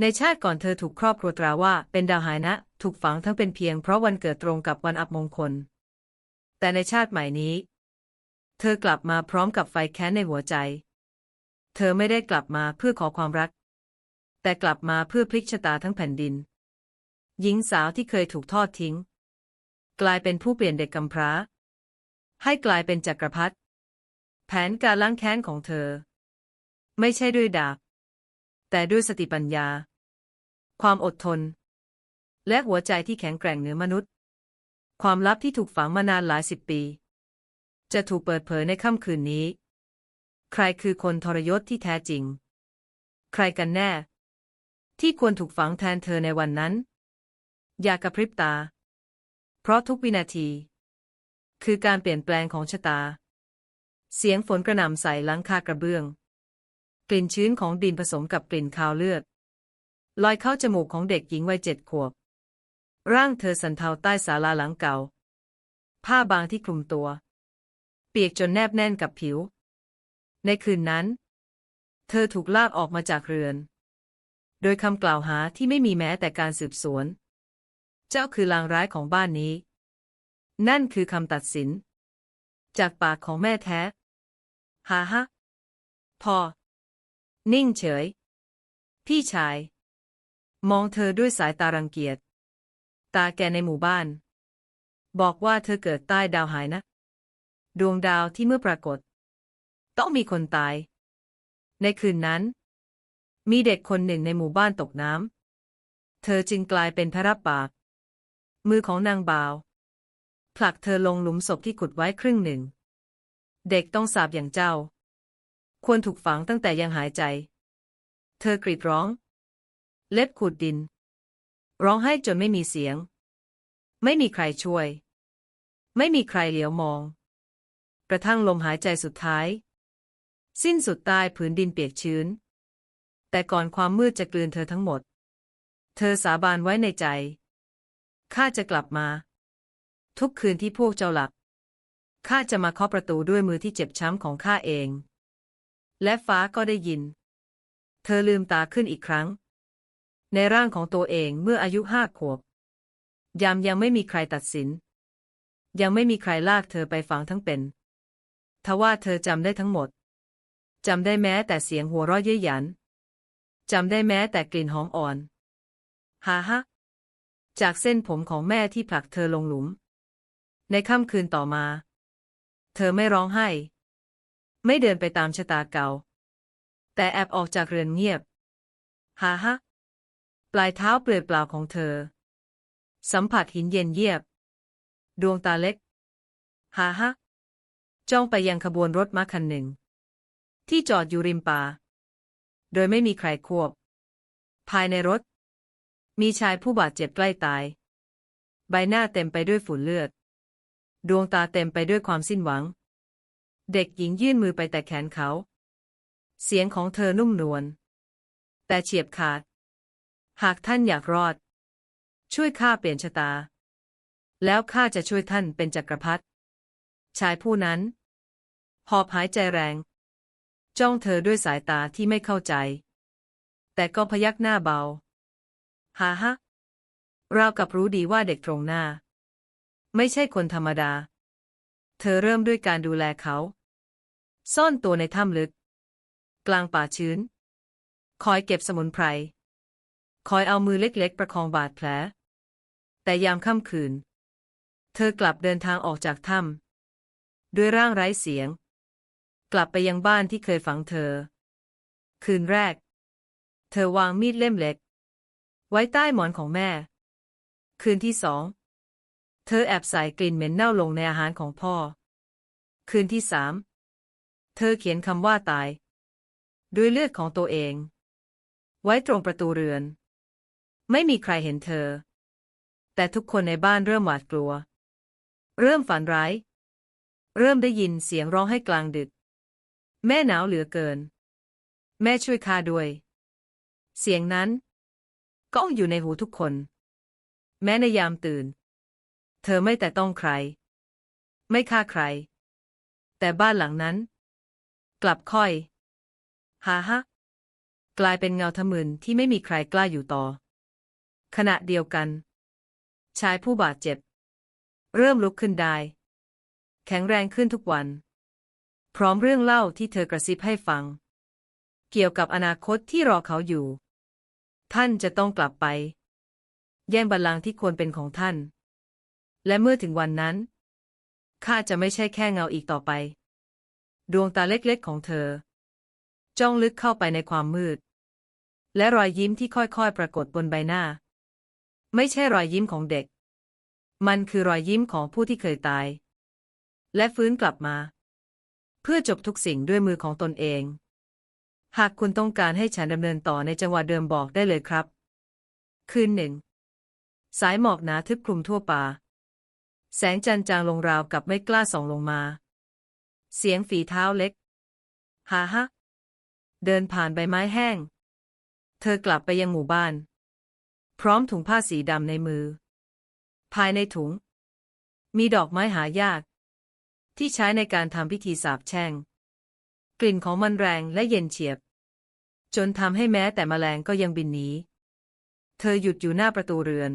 ในชาติก่อนเธอถูกครอบครัวตราว่าเป็นดาวหายนะ ถูกฝังทั้งเป็นเพียงเพราะวันเกิดตรงกับวันอับมงคล แต่ในชาติใหม่นี้ เธอกลับมาพร้อมกับไฟแค้นในหัวใจ เธอไม่ได้กลับมาเพื่อขอความรัก แต่กลับมาเพื่อพลิกชะตาทั้งแผ่นดิน หญิงสาวที่เคยถูกทอดทิ้ง กลายเป็นผู้เปลี่ยนเด็กกำพร้า ให้กลายเป็นจักรพรรดิแผนการล้างแค้นของเธอ ไม่ใช่ด้วยดาบ แต่ด้วยสติปัญญา ความอดทน และหัวใจที่แข็งแกร่งเหนือมนุษย์ ความลับที่ถูกฝังมานานหลายสิบปี จะถูกเปิดเผยในค่ำคืนนี้ ใครคือคนทรยศที่แท้จริง ใครกันแน่ ที่ควรถูกฝังแทนเธอในวันนั้น อย่ากระพริบตา เพราะทุกวินาที คือการเปลี่ยนแปลงของชะตา เสียงฝนกระหน่ำใส่หลังคากระเบื้อง กลิ่นชื้นของดินผสมกับกลิ่นคาวเลือดลอยเข้าจมูกของเด็กหญิงวัยเจ็ดขวบ ร่างเธอสันเทาใต้ศาลาหลังเก่า ผ้าบางที่คลุมตัว เปียกจนแนบแน่นกับผิว ในคืนนั้น เธอถูกลากออกมาจากเรือน โดยคำกล่าวหาที่ไม่มีแม้แต่การสืบสวน เจ้าคือลางร้ายของบ้านนี้ นั่นคือคำตัดสิน จากปากของแม่แท้ ฮ่าฮะพอ นิ่งเฉย พี่ชาย มองเธอด้วยสายตารังเกียจ ตาแกในหมู่บ้าน บอกว่าเธอเกิดใต้ดาวหายนะ ดวงดาวที่เมื่อปรากฏ ต้องมีคนตาย ในคืนนั้น มีเด็กคนหนึ่งในหมู่บ้านตกน้ำ เธอจึงกลายเป็นพระรับปาก มือของนางบ่าว ผลักเธอลงหลุมศพที่ขุดไว้ครึ่งหนึ่ง เด็กต้องสาบอย่างเจ้า ควรถูกฝังตั้งแต่ยังหายใจ เธอกรีดร้อง เล็บขูดดิน ร้องไห้จนไม่มีเสียง ไม่มีใครช่วย ไม่มีใครเหลียวมอง กระทั่งลมหายใจสุดท้าย สิ้นสุดใต้ผืนดินเปียกชื้น แต่ก่อนความมืดจะกลืนเธอทั้งหมด เธอสาบานไว้ในใจข้าจะกลับมา ทุกคืนที่พวกเจ้าหลับข้าจะมาเคาะประตูด้วยมือที่เจ็บช้ำของข้าเอง และฟ้าก็ได้ยิน เธอลืมตาขึ้นอีกครั้ง ในร่างของตัวเองเมื่ออายุห้าขวบ ยามยังไม่มีใครตัดสิน ยังไม่มีใครลากเธอไปฝังทั้งเป็น ทว่าเธอจำได้ทั้งหมด จำได้แม้แต่เสียงหัวเราะเย้ยหยัน จำได้แม้แต่กลิ่นหอมอ่อนฮ่าฮะจากเส้นผมของแม่ที่ผลักเธอลงหลุม ในค่ำคืนต่อมา เธอไม่ร้องไห้ ไม่เดินไปตามชะตาเก่า แต่แอบออกจากเรือนเงียบ ฮ่าฮะ ปลายเท้าเปลือยเปล่าของเธอ สัมผัสหินเย็นเยียบ ดวงตาเล็ก ฮ่าฮะ จ้องไปยังขบวนรถม้าคันหนึ่ง ที่จอดอยู่ริมป่า โดยไม่มีใครควบ ภายในรถ มีชายผู้บาดเจ็บใกล้ตาย ใบหน้าเต็มไปด้วยฝุ่นเลือด ดวงตาเต็มไปด้วยความสิ้นหวัง เด็กหญิงยื่นมือไปแต่แขนเขา เสียงของเธอนุ่มนวล แต่เฉียบขาด หากท่านอยากรอด ช่วยข้าเปลี่ยนชะตา แล้วข้าจะช่วยท่านเป็นจักรพรรดิ ชายผู้นั้น หอบหายใจแรง จ้องเธอด้วยสายตาที่ไม่เข้าใจ แต่ก็พยักหน้าเบา ฮ่าฮะรากับรู้ดีว่าเด็กตรงหน้า ไม่ใช่คนธรรมดา เธอเริ่มด้วยการดูแลเขา ซ่อนตัวในถ้ำลึก กลางป่าชื้น คอยเก็บสมุนไพร คอยเอามือเล็กๆ ประคองบาดแผล แต่ยามค่ำคืน เธอกลับเดินทางออกจากถ้ำด้วยร่างไร้เสียง กลับไปยังบ้านที่เคยฝังเธอ คืนแรก เธอวางมีดเล่มเล็ก ไว้ใต้หมอนของแม่ คืนที่สอง เธอแอบใส่กลิ่นเหม็นเน่าลงในอาหารของพ่อ คืนที่สามเธอเขียนคำว่าตาย ด้วยเลือดของตัวเอง ไว้ตรงประตูเรือน ไม่มีใครเห็นเธอ แต่ทุกคนในบ้านเริ่มหวาดกลัว เริ่มฝันร้าย เริ่มได้ยินเสียงร้องให้กลางดึก แม่หนาวเหลือเกิน แม่ช่วยข้าด้วย เสียงนั้นก้องอยู่ในหูทุกคน แม้ในยามตื่น เธอไม่แต่ต้องใคร ไม่ฆ่าใคร แต่บ้านหลังนั้น กลับค่อยฮาฮะ กลายเป็นเงาทะมึนที่ไม่มีใครกล้าอยู่ต่อ ขณะเดียวกัน ชายผู้บาดเจ็บ เริ่มลุกขึ้นได้ แข็งแรงขึ้นทุกวัน พร้อมเรื่องเล่าที่เธอกระซิบให้ฟัง เกี่ยวกับอนาคตที่รอเขาอยู่ ท่านจะต้องกลับไป แย่งบัลลังก์ที่ควรเป็นของท่าน และเมื่อถึงวันนั้น ข้าจะไม่ใช่แค่เงาอีกต่อไป ดวงตาเล็กๆของเธอ จ้องลึกเข้าไปในความมืด และรอยยิ้มที่ค่อยๆ ปรากฏบนใบหน้า ไม่ใช่รอยยิ้มของเด็ก มันคือรอยยิ้มของผู้ที่เคยตาย และฟื้นกลับมา เพื่อจบทุกสิ่งด้วยมือของตนเอง หากคุณต้องการให้ฉันดำเนินต่อในจังหวะเดิมบอกได้เลยครับ คืนหนึ่ง สายหมอกหนาทึบคลุมทั่วป่า แสงจันจางลงราวกับไม่กล้าส่องลงมา เสียงฝีเท้าเล็ก หาฮะ เดินผ่านใบไม้แห้ง เธอกลับไปยังหมู่บ้าน พร้อมถุงผ้าสีดำในมือ ภายในถุง มีดอกไม้หายาก ที่ใช้ในการทำพิธีสาบแช่ง กลิ่นของมันแรงและเย็นเฉียบ จนทำให้แม้แต่แมลงก็ยังบินหนีเธอหยุดอยู่หน้าประตูเรือน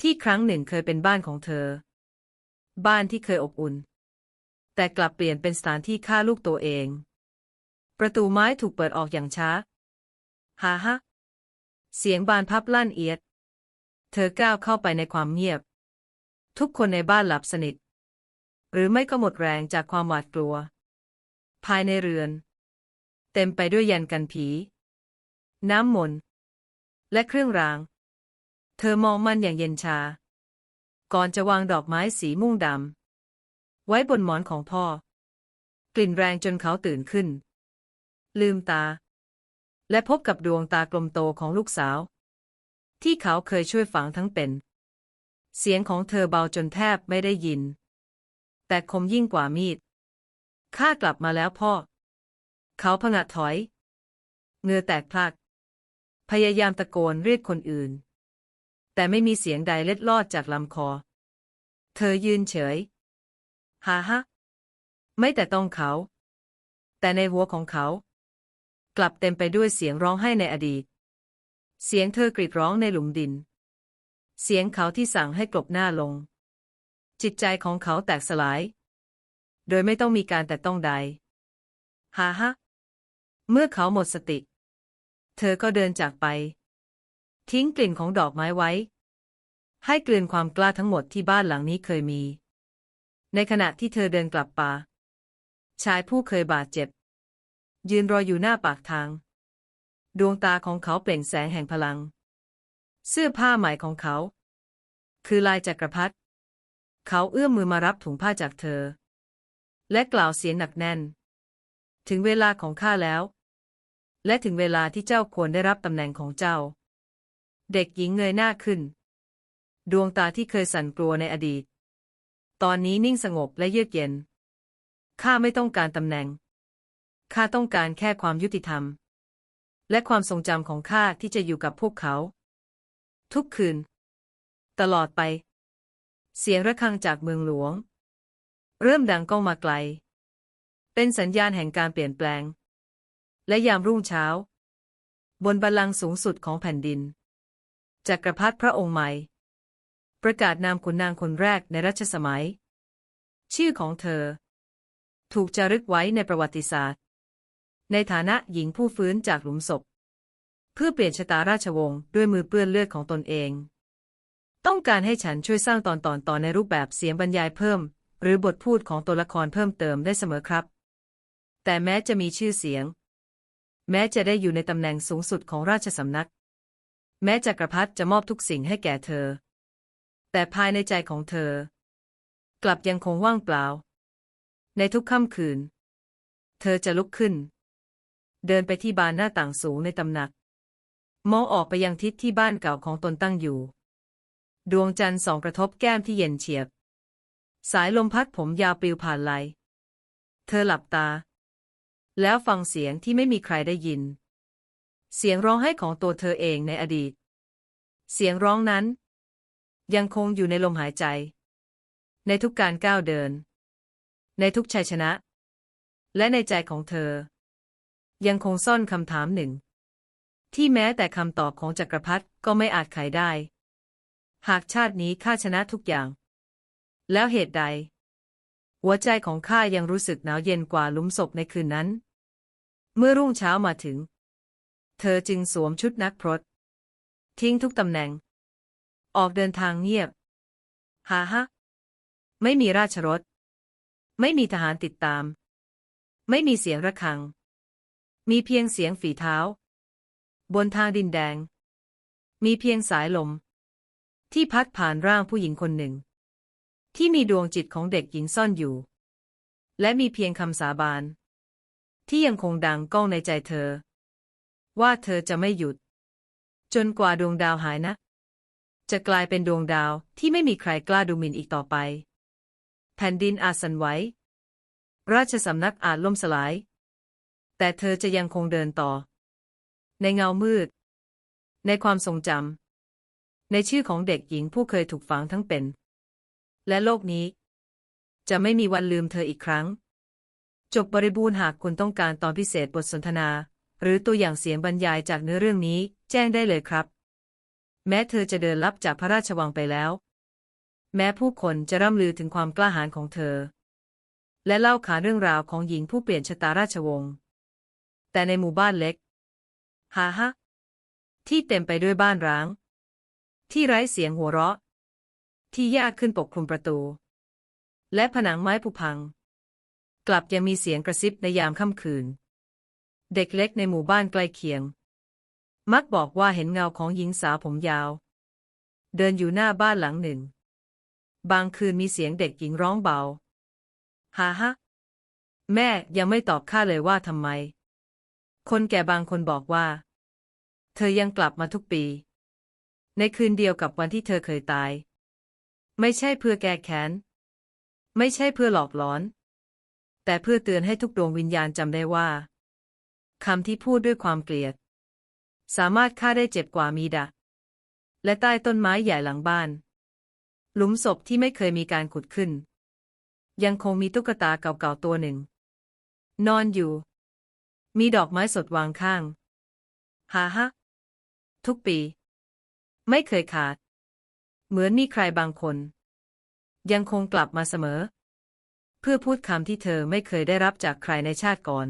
ที่ครั้งหนึ่งเคยเป็นบ้านของเธอ บ้านที่เคยอบอุ่น แต่กลับเปลี่ยนเป็นสถานที่ฆ่าลูกตัวเอง ประตูไม้ถูกเปิดออกอย่างช้าฮาฮะเสียงบานพับลั่นเอียด เธอก้าวเข้าไปในความเงียบ ทุกคนในบ้านหลับสนิท หรือไม่ก็หมดแรงจากความหวาดกลัว ภายในเรือน เต็มไปด้วยยันกันผี น้ำมนต์และเครื่องราง เธอมองมันอย่างเย็นชา ก่อนจะวางดอกไม้สีม่วงดำไว้บนหมอนของพ่อ กลิ่นแรงจนเขาตื่นขึ้น ลืมตา และพบกับดวงตากลมโตของลูกสาว ที่เขาเคยช่วยฝังทั้งเป็น เสียงของเธอเบาจนแทบไม่ได้ยิน แต่คมยิ่งกว่ามีดข้ากลับมาแล้วพ่อ เขาผงะถอยเงือแตกพลัก พยายามตะโกนเรียกคนอื่น แต่ไม่มีเสียงใดเล็ดลอดจากลำคอ เธอยืนเฉย ฮ่าฮะ ไม่แต่ต้องเขา แต่ในหัวของเขา กลับเต็มไปด้วยเสียงร้องไห้ในอดีต เสียงเธอกรีดร้องในหลุมดิน เสียงเขาที่สั่งให้กลบหน้าลง จิตใจของเขาแตกสลาย โดยไม่ต้องมีการแต่ต้องใด ฮ่าฮะ เมื่อเขาหมดสติ เธอก็เดินจากไป ทิ้งกลิ่นของดอกไม้ไว้ ให้กลืนความกล้าทั้งหมดที่บ้านหลังนี้เคยมี ในขณะที่เธอเดินกลับป่า ชายผู้เคยบาดเจ็บ ยืนรออยู่หน้าปากทาง ดวงตาของเขาเปล่งแสงแห่งพลัง เสื้อผ้าใหม่ของเขา คือลายจักรพรรดิเขาเอื้อมมือมารับถุงผ้าจากเธอ และกล่าวเสียงหนักแน่น ถึงเวลาของข้าแล้ว และถึงเวลาที่เจ้าควรได้รับตำแหน่งของเจ้า เด็กหญิงเงยหน้าขึ้น ดวงตาที่เคยสั่นกลัวในอดีต ตอนนี้นิ่งสงบและเยือกเย็น ข้าไม่ต้องการตำแหน่ง ข้าต้องการแค่ความยุติธรรม และความทรงจำของข้าที่จะอยู่กับพวกเขา ทุกคืน ตลอดไป เสียงระฆังจากเมืองหลวง เริ่มดังก้องมาไกล เป็นสัญญาณแห่งการเปลี่ยนแปลง และยามรุ่งเช้า บนบัลลังก์สูงสุดของแผ่นดิน จักรพรรดิพระองค์ใหม่ ประกาศนามขุนนางคนแรกในรัชสมัย ชื่อของเธอ ถูกจารึกไว้ในประวัติศาสตร์ ในฐานะหญิงผู้ฟื้นจากหลุมศพ เพื่อเปลี่ยนชะตาราชวงศ์ด้วยมือเปื้อนเลือดของตนเอง ต้องการให้ฉันช่วยสร้างตอนตอนต่อในรูปแบบเสียงบรรยายเพิ่ม หรือบทพูดของตัวละครเพิ่มเติมได้เสมอครับ แต่แม้จะมีชื่อเสียง แม้จะได้อยู่ในตำแหน่งสูงสุดของราชสำนัก แม้จักรพรรดิจะมอบทุกสิ่งให้แก่เธอ แต่ภายในใจของเธอ กลับยังคงว่างเปล่า ในทุกค่ำคืน เธอจะลุกขึ้น เดินไปที่บานหน้าต่างสูงในตำหนัก มองออกไปยังทิศที่บ้านเก่าของตนตั้งอยู่ ดวงจันทร์ส่องกระทบแก้มที่เย็นเฉียบ สายลมพัดผมยาวปลิวผ่านไหล เธอหลับตา แล้วฟังเสียงที่ไม่มีใครได้ยิน เสียงร้องไห้ของตัวเธอเองในอดีต เสียงร้องนั้น ยังคงอยู่ในลมหายใจ ในทุกการก้าวเดิน ในทุกชัยชนะ และในใจของเธอ ยังคงซ่อนคำถามหนึ่ง ที่แม้แต่คำตอบของจักรพรรดิก็ไม่อาจไขได้ หากชาตินี้ข้าชนะทุกอย่าง แล้วเหตุใด หัวใจของข้ายังรู้สึกหนาวเย็นกว่าหลุมศพในคืนนั้น เมื่อรุ่งเช้ามาถึง เธอจึงสวมชุดนักพรตทิ้งทุกตำแหน่ง ออกเดินทางเงียบหาฮะ ไม่มีราชรถ ไม่มีทหารติดตาม ไม่มีเสียงระฆัง มีเพียงเสียงฝีเท้า บนทางดินแดง มีเพียงสายลม ที่พัดผ่านร่างผู้หญิงคนหนึ่ง ที่มีดวงจิตของเด็กหญิงซ่อนอยู่ และมีเพียงคำสาบานที่ยังคงดังก้องในใจเธอ ว่าเธอจะไม่หยุด จนกว่าดวงดาวหายนะ จะกลายเป็นดวงดาวที่ไม่มีใครกล้าดูหมิ่นอีกต่อไป แผ่นดินอาจสั่นไหวราชสำนักอาจล่มสลาย แต่เธอจะยังคงเดินต่อ ในเงามืด ในความทรงจำในชื่อของเด็กหญิงผู้เคยถูกฝังทั้งเป็น และโลกนี้ จะไม่มีวันลืมเธออีกครั้ง จบบริบูรณ์หากคุณต้องการตอนพิเศษบทสนทนา หรือตัวอย่างเสียงบรรยายจากเนื้อเรื่องนี้ แจ้งได้เลยครับ แม้เธอจะเดินลับจากพระราชวังไปแล้ว แม้ผู้คนจะร่ำลือถึงความกล้าหาญของเธอ และเล่าขานเรื่องราวของหญิงผู้เปลี่ยนชะตาราชวงศ์แต่ในหมู่บ้านเล็กหาฮะที่เต็มไปด้วยบ้านร้าง ที่ไร้เสียงหัวเราะ ที่ยากขึ้นปกคลุมประตู และผนังไม้ผุพัง กลับยังมีเสียงกระซิบในยามค่ำคืน เด็กเล็กในหมู่บ้านใกล้เคียง มักบอกว่าเห็นเงาของหญิงสาวผมยาว เดินอยู่หน้าบ้านหลังหนึ่ง บางคืนมีเสียงเด็กหญิงร้องเบาฮ่าฮะแม่ยังไม่ตอบข้าเลยว่าทำไม คนแก่บางคนบอกว่า เธอยังกลับมาทุกปี ในคืนเดียวกับวันที่เธอเคยตาย ไม่ใช่เพื่อแก้แค้น ไม่ใช่เพื่อหลอกหลอน แต่เพื่อเตือนให้ทุกดวงวิญญาณจำได้ว่า คำที่พูดด้วยความเกลียด สามารถฆ่าได้เจ็บกว่ามีดะ และใต้ต้นไม้ใหญ่หลังบ้าน หลุมศพที่ไม่เคยมีการขุดขึ้น ยังคงมีตุ๊กตาเก่าๆตัวหนึ่ง นอนอยู่ มีดอกไม้สดวางข้างฮ่าฮะทุกปี ไม่เคยขาด เหมือนมีใครบางคน ยังคงกลับมาเสมอ เพื่อพูดคำที่เธอไม่เคยได้รับจากใครในชาติก่อน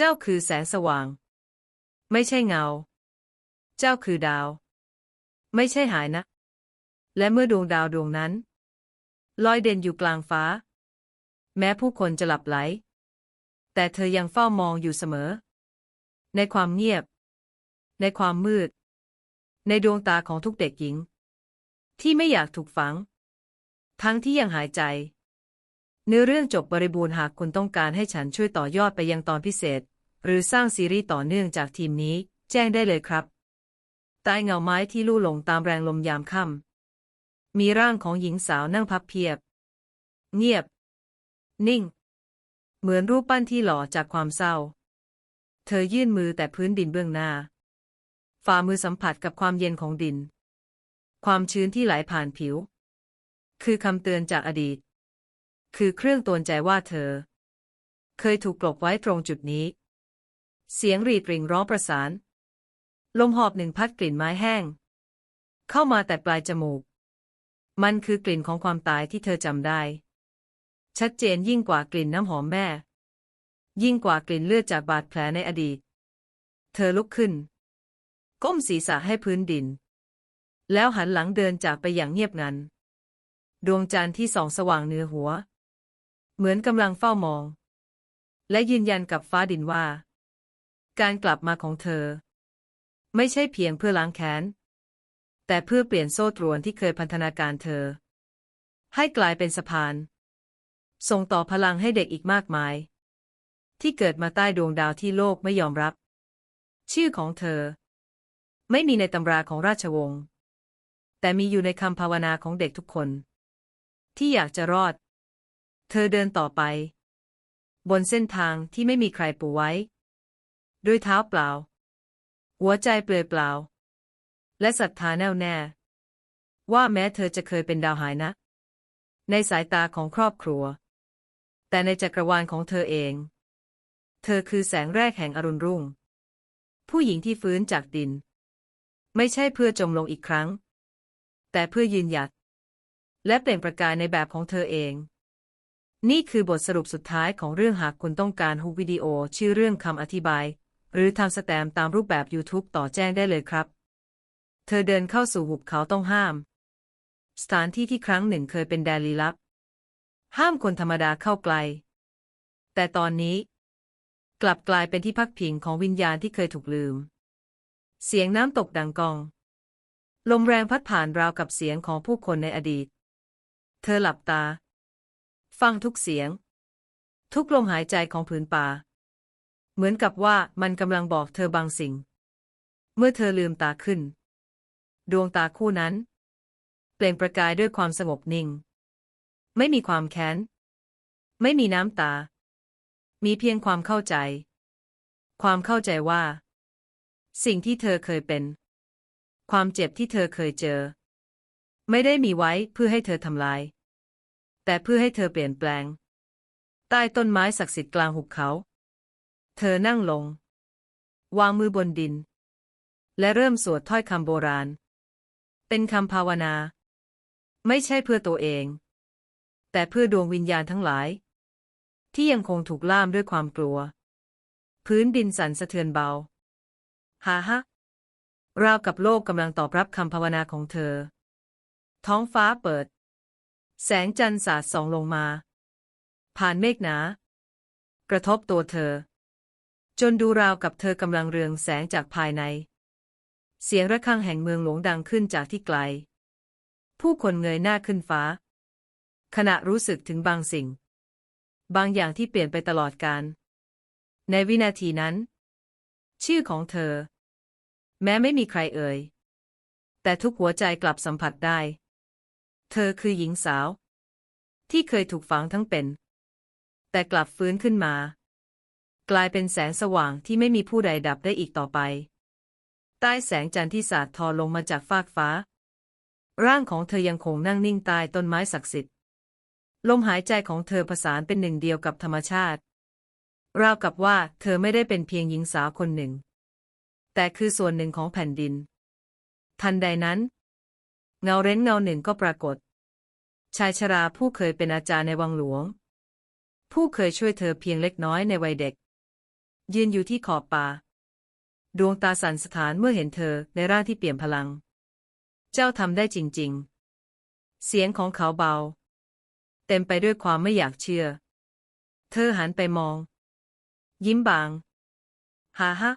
เจ้าคือแสงสว่าง ไม่ใช่เงา เจ้าคือดาว ไม่ใช่หายนะ และเมื่อดวงดาวดวงนั้น ลอยเด่นอยู่กลางฟ้า แม้ผู้คนจะหลับไหล แต่เธอยังเฝ้ามองอยู่เสมอ ในความเงียบ ในความมืด ในดวงตาของทุกเด็กหญิง ที่ไม่อยากถูกฝัง ทั้งที่ยังหายใจ เนื้อเรื่องจบบริบูรณ์หากคุณต้องการให้ฉันช่วยต่อยอดไปยังตอนพิเศษ หรือสร้างซีรีส์ต่อเนื่องจากทีมนี้ แจ้งได้เลยครับใต้เงาไม้ที่ลู่ลงตามแรงลมยามค่ำมีร่างของหญิงสาวนั่งพับเพียบ เงียบ นิ่ง เหมือนรูปปั้นที่หล่อจากความเศร้า เธอยื่นมือแต่พื้นดินเบื้องหน้า ฝ่ามือสัมผัสกับความเย็นของดิน ความชื้นที่ไหลผ่านผิว คือคำเตือนจากอดีต คือเครื่องตวนใจว่าเธอ เคยถูกกลบไว้ตรงจุดนี้ เสียงรีดริ่งร้องประสาน ลมหอบหนึ่งพัดกลิ่นไม้แห้ง เข้ามาแต่ปลายจมูก มันคือกลิ่นของความตายที่เธอจำได้ ชัดเจนยิ่งกว่ากลิ่นน้ำหอมแม่ ยิ่งกว่ากลิ่นเลือดจากบาดแผลในอดีต เธอลุกขึ้น ก้มศีรษะให้พื้นดิน แล้วหันหลังเดินจากไปอย่างเงียบงันดวงจันทร์ที่ส่องสว่างเหนือหัว เหมือนกำลังเฝ้ามอง และยืนยันกับฟ้าดินว่า การกลับมาของเธอ ไม่ใช่เพียงเพื่อล้างแค้น แต่เพื่อเปลี่ยนโซ่ตรวนที่เคยพันธนาการเธอ ให้กลายเป็นสะพาน ส่งต่อพลังให้เด็กอีกมากมาย ที่เกิดมาใต้ดวงดาวที่โลกไม่ยอมรับ ชื่อของเธอ ไม่มีในตำราของราชวงศ์แต่มีอยู่ในคำภาวนาของเด็กทุกคน ที่อยากจะรอด เธอเดินต่อไป บนเส้นทางที่ไม่มีใครปูไว้ ด้วยเท้าเปล่า หัวใจเปลือยเปล่า และศรัทธาแน่วแน่ ว่าแม้เธอจะเคยเป็นดาวหายนะ ในสายตาของครอบครัว แต่ในจักรวาลของเธอเอง เธอคือแสงแรกแห่งอรุณรุ่ง ผู้หญิงที่ฟื้นจากดิน ไม่ใช่เพื่อจมลงอีกครั้ง แต่เพื่อยืนหยัด และเปล่งประกายในแบบของเธอเอง นี่คือบทสรุปสุดท้ายของเรื่องหากคุณต้องการฮุกวิดีโอ ชื่อเรื่องคำอธิบาย หรือทำสแตมตามรูปแบบ YouTube ต่อแจ้งได้เลยครับ เธอเดินเข้าสู่หุบเขาต้องห้าม สถานที่ที่ครั้งหนึ่งเคยเป็นแดนลี้ลับ ห้ามคนธรรมดาเข้าใกล แต่ตอนนี้ กลับกลายเป็นที่พักพิงของวิญญาณที่เคยถูกลืม เสียงน้ำตกดังกอง ลมแรงพัดผ่านราวกับเสียงของผู้คนในอดีต เธอหลับตา ฟังทุกเสียง ทุกลมหายใจของผืนป่า เหมือนกับว่ามันกำลังบอกเธอบางสิ่ง เมื่อเธอลืมตาขึ้น ดวงตาคู่นั้น เปล่งประกายด้วยความสงบนิ่ง ไม่มีความแค้น ไม่มีน้ำตา มีเพียงความเข้าใจ ความเข้าใจว่า สิ่งที่เธอเคยเป็น ความเจ็บที่เธอเคยเจอ ไม่ได้มีไว้เพื่อให้เธอทำลาย แต่เพื่อให้เธอเปลี่ยนแปลง ใต้ต้นไม้ศักดิ์สิทธิ์กลางหุบเขา เธอนั่งลง วางมือบนดิน และเริ่มสวดถ้อยคำโบราณ เป็นคำภาวนา ไม่ใช่เพื่อตัวเอง แต่เพื่อดวงวิญญาณทั้งหลาย ที่ยังคงถูกล่ามด้วยความกลัว พื้นดินสั่นสะเทือนเบาฮ่าฮะราวกับโลกกำลังตอบรับคำภาวนาของเธอ ท้องฟ้าเปิด แสงจันทร์สาดส่องลงมา ผ่านเมฆหนา กระทบตัวเธอ จนดูราวกับเธอกำลังเรืองแสงจากภายใน เสียงระฆังแห่งเมืองหลวงดังขึ้นจากที่ไกล ผู้คนเงยหน้าขึ้นฟ้า ขณะรู้สึกถึงบางสิ่ง บางอย่างที่เปลี่ยนไปตลอดกาลในวินาทีนั้น ชื่อของเธอ แม้ไม่มีใครเอ่ยแต่ทุกหัวใจกลับสัมผัสได้ เธอคือหญิงสาว ที่เคยถูกฝังทั้งเป็น แต่กลับฟื้นขึ้นมา กลายเป็นแสงสว่างที่ไม่มีผู้ใดดับได้อีกต่อไป ใต้แสงจันทร์ที่สาดทอลงมาจากฟากฟ้า ร่างของเธอยังคงนั่งนิ่งใต้ต้นไม้ศักดิ์สิทธิ์ลมหายใจของเธอผสานเป็นหนึ่งเดียวกับธรรมชาติ ราวกับว่าเธอไม่ได้เป็นเพียงหญิงสาวคนหนึ่ง แต่คือส่วนหนึ่งของแผ่นดิน ทันใดนั้น เงาเร้นเงาหนึ่งก็ปรากฏ ชายชราผู้เคยเป็นอาจารย์ในวังหลวง ผู้เคยช่วยเธอเพียงเล็กน้อยในวัยเด็ก ยืนอยู่ที่ขอบป่า ดวงตาสั่นสถานเมื่อเห็นเธอในร่างที่เปลี่ยมพลัง เจ้าทำได้จริง ๆ เสียงของเขาเบา เต็มไปด้วยความไม่อยากเชื่อ เธอหันไปมอง ยิ้มบางฮ่าฮะ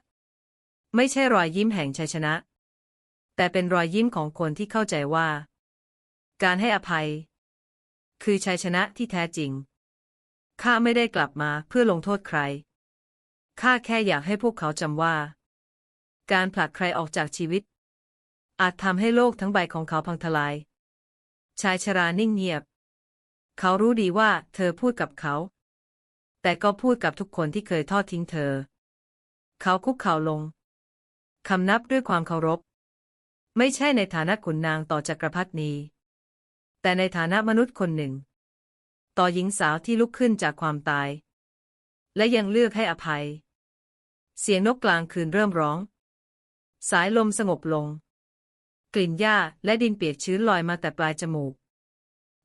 ไม่ใช่รอยยิ้มแห่งชัยชนะ แต่เป็นรอยยิ้มของคนที่เข้าใจว่า การให้อภัย คือชัยชนะที่แท้จริง ข้าไม่ได้กลับมาเพื่อลงโทษใคร ข้าแค่อยากให้พวกเขาจำว่า การผลักใครออกจากชีวิต อาจทำให้โลกทั้งใบของเขาพังทลาย ชายชรานิ่งเงียบ เขารู้ดีว่าเธอพูดกับเขา แต่ก็พูดกับทุกคนที่เคยทอดทิ้งเธอ เขาคุกเข่าลง คำนับด้วยความเคารพ ไม่ใช่ในฐานะขุนนางต่อจักรพรรดินี แต่ในฐานะมนุษย์คนหนึ่ง ต่อหญิงสาวที่ลุกขึ้นจากความตาย และยังเลือกให้อภัย เสียงนกกลางคืนเริ่มร้อง สายลมสงบลง กลิ่นหญ้าและดินเปียกชื้นลอยมาแต่ปลายจมูก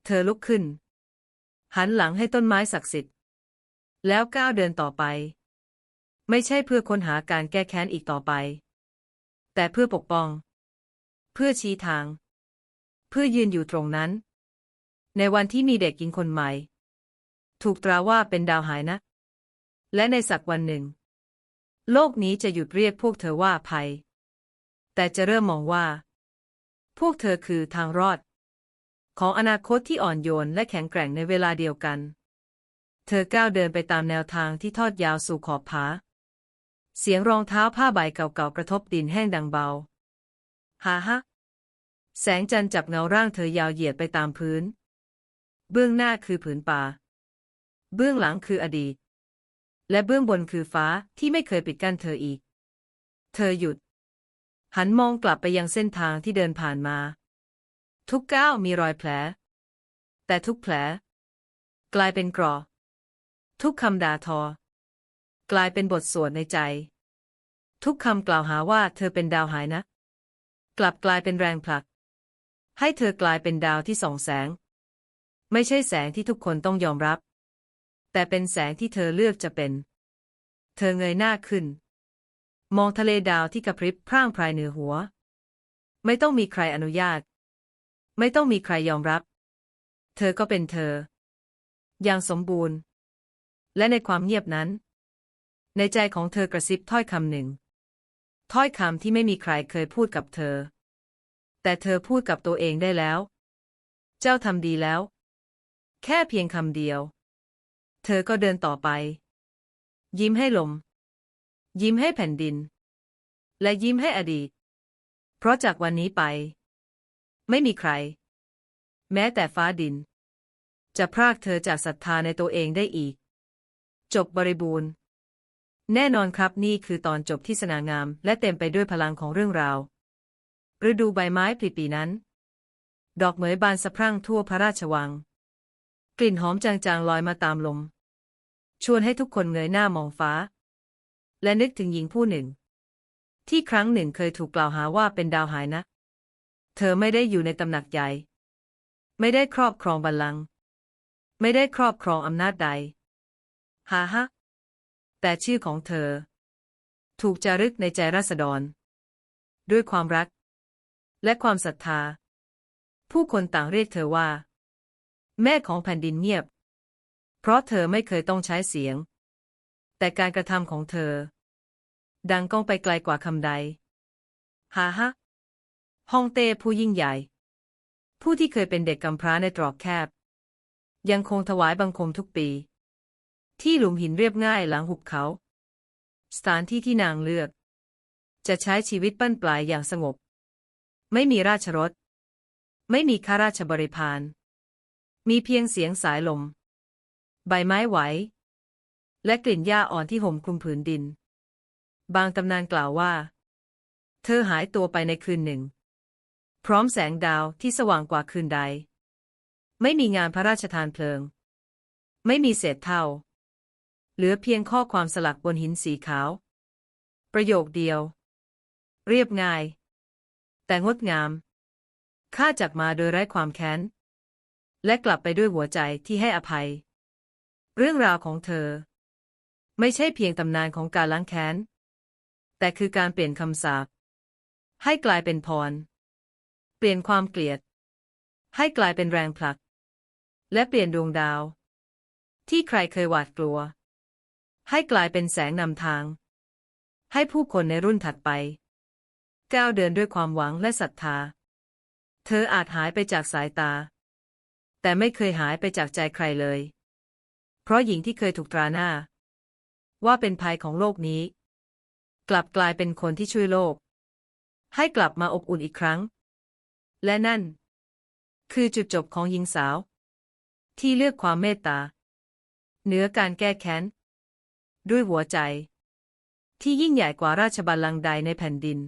เธอลุกขึ้น หันหลังให้ต้นไม้ศักดิ์สิทธิ์ แล้วก้าวเดินต่อไป ไม่ใช่เพื่อค้นหาการแก้แค้นอีกต่อไป แต่เพื่อปกป้อง เพื่อชี้ทาง เพื่อยืนอยู่ตรงนั้น ในวันที่มีเด็กหญิงคนใหม่ ถูกตราว่าเป็นดาวหายนะ และในสักวันหนึ่ง โลกนี้จะหยุดเรียกพวกเธอว่าภัย แต่จะเริ่มมองว่า พวกเธอคือทางรอด ของอนาคตที่อ่อนโยนและแข็งแกร่งในเวลาเดียวกัน เธอก้าวเดินไปตามแนวทางที่ทอดยาวสู่ขอบผา เสียงรองเท้าผ้าใบเก่าๆกระทบดินแห้งดังเบา ฮ่าฮะแสงจันทร์จับเงาร่างเธอยาวเหยียดไปตามพื้น เบื้องหน้าคือผืนป่า เบื้องหลังคืออดีต และเบื้องบนคือฟ้าที่ไม่เคยปิดกั้นเธออีก เธอหยุด หันมองกลับไปยังเส้นทางที่เดินผ่านมา ทุกก้าวมีรอยแผล แต่ทุกแผล กลายเป็นกรอ ทุกคำด่าทอ กลายเป็นบทสวดในใจ ทุกคำกล่าวหาว่าเธอเป็นดาวหายนะ กลับกลายเป็นแรงผลัก ให้เธอกลายเป็นดาวที่ส่องแสง ไม่ใช่แสงที่ทุกคนต้องยอมรับ แต่เป็นแสงที่เธอเลือกจะเป็น เธอเงยหน้าขึ้น มองทะเลดาวที่กระพริบพร่างพรายเหนือหัว ไม่ต้องมีใครอนุญาต ไม่ต้องมีใครยอมรับ เธอก็เป็นเธอ อย่างสมบูรณ์ และในความเงียบนั้น ในใจของเธอกระซิบถ้อยคำหนึ่ง ถ้อยคำที่ไม่มีใครเคยพูดกับเธอ แต่เธอพูดกับตัวเองได้แล้ว เจ้าทำดีแล้ว แค่เพียงคำเดียว เธอก็เดินต่อไป ยิ้มให้ลม ยิ้มให้แผ่นดิน และยิ้มให้อดีต เพราะจากวันนี้ไป ไม่มีใคร แม้แต่ฟ้าดิน จะพรากเธอจากศรัทธาในตัวเองได้อีก จบบริบูรณ์ แน่นอนครับนี่คือตอนจบที่สง่างาม และเต็มไปด้วยพลังของเรื่องราวฤดูใบไม้ผลิปีนั้น ดอกเหมยบานสะพรั่งทั่วพระราชวัง กลิ่นหอมจางๆลอยมาตามลม ชวนให้ทุกคนเงยหน้ามองฟ้า และนึกถึงหญิงผู้หนึ่ง ที่ครั้งหนึ่งเคยถูกกล่าวหาว่าเป็นดาวหายนะ เธอไม่ได้อยู่ในตำหนักใหญ่ ไม่ได้ครอบครองบัลลังก์ไม่ได้ครอบครองอำนาจใดฮ่าฮะแต่ชื่อของเธอ ถูกจารึกในใจราษฎร ด้วยความรัก และความศรัทธา ผู้คนต่างเรียกเธอว่า แม่ของแผ่นดินเงียบ เพราะเธอไม่เคยต้องใช้เสียง แต่การกระทำของเธอ ดังก้องไปไกลกว่าคำใดฮ่าฮะฮองเต้ผู้ยิ่งใหญ่ ผู้ที่เคยเป็นเด็กกำพร้าในตรอกแคบ ยังคงถวายบังคมทุกปี ที่หลุมหินเรียบง่ายหลังหุบเขา สถานที่ที่นางเลือก จะใช้ชีวิตปั้นปลายอย่างสงบ ไม่มีราชรถ ไม่มีข้าราชบริพาร มีเพียงเสียงสายลม ใบไม้ไหว และกลิ่นหญ้าอ่อนที่ห่มคลุมผืนดิน บางตำนานกล่าวว่า เธอหายตัวไปในคืนหนึ่ง พร้อมแสงดาวที่สว่างกว่าคืนใด ไม่มีงานพระราชทานเพลิง ไม่มีเศษเท่า เหลือเพียงข้อความสลักบนหินสีขาว ประโยคเดียว เรียบง่าย แต่งดงามข้าจากมาโดยไร้ความแค้น และกลับไปด้วยหัวใจที่ให้อภัย เรื่องราวของเธอ ไม่ใช่เพียงตำนานของการล้างแค้น แต่คือการเปลี่ยนคำสาปให้กลายเป็นพร เปลี่ยนความเกลียด ให้กลายเป็นแรงผลัก และเปลี่ยนดวงดาว ที่ใครเคยหวาดกลัว ให้กลายเป็นแสงนำทาง ให้ผู้คนในรุ่นถัดไป ก้าวเดินด้วยความหวังและศรัทธา เธออาจหายไปจากสายตา แต่ไม่เคยหายไปจากใจใครเลย เพราะหญิงที่เคยถูกตราหน้า ว่าเป็นภัยของโลกนี้ กลับกลายเป็นคนที่ช่วยโลก ให้กลับมาอบอุ่นอีกครั้ง และนั่น คือจุดจบของหญิงสาว ที่เลือกความเมตตาเหนือการแก้แค้น ด้วยหัวใจ ที่ยิ่งใหญ่กว่าราชบัลลังก์ใดในแผ่นดิน